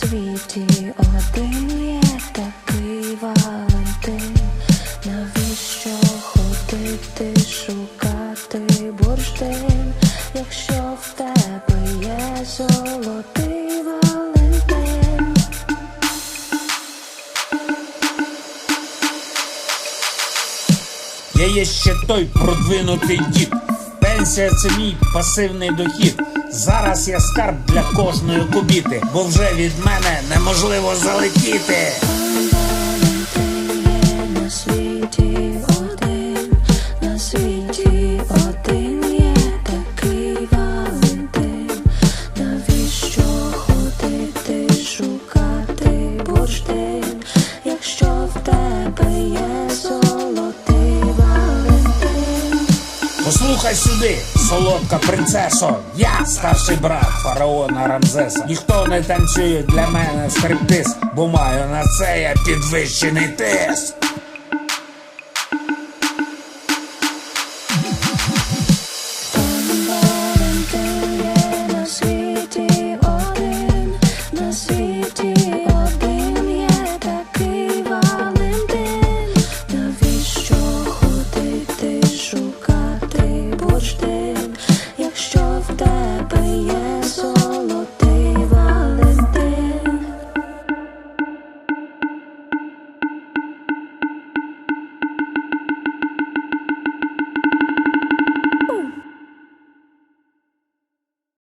світі один є такий Валентин. Навіщо ходити, шукати бурштин, якщо в тебе є золотий Валентин? Я є ще той продвинутий дід. Пенсія це мій пасивний дохід. Зараз я скарб для кожної кубіти, бо вже від мене неможливо залетіти. Послухай сюди, солодка принцесо. Я старший брат фараона Рамзеса. Ніхто не танцює для мене стриптиз, бо маю на це я підвищений тиск.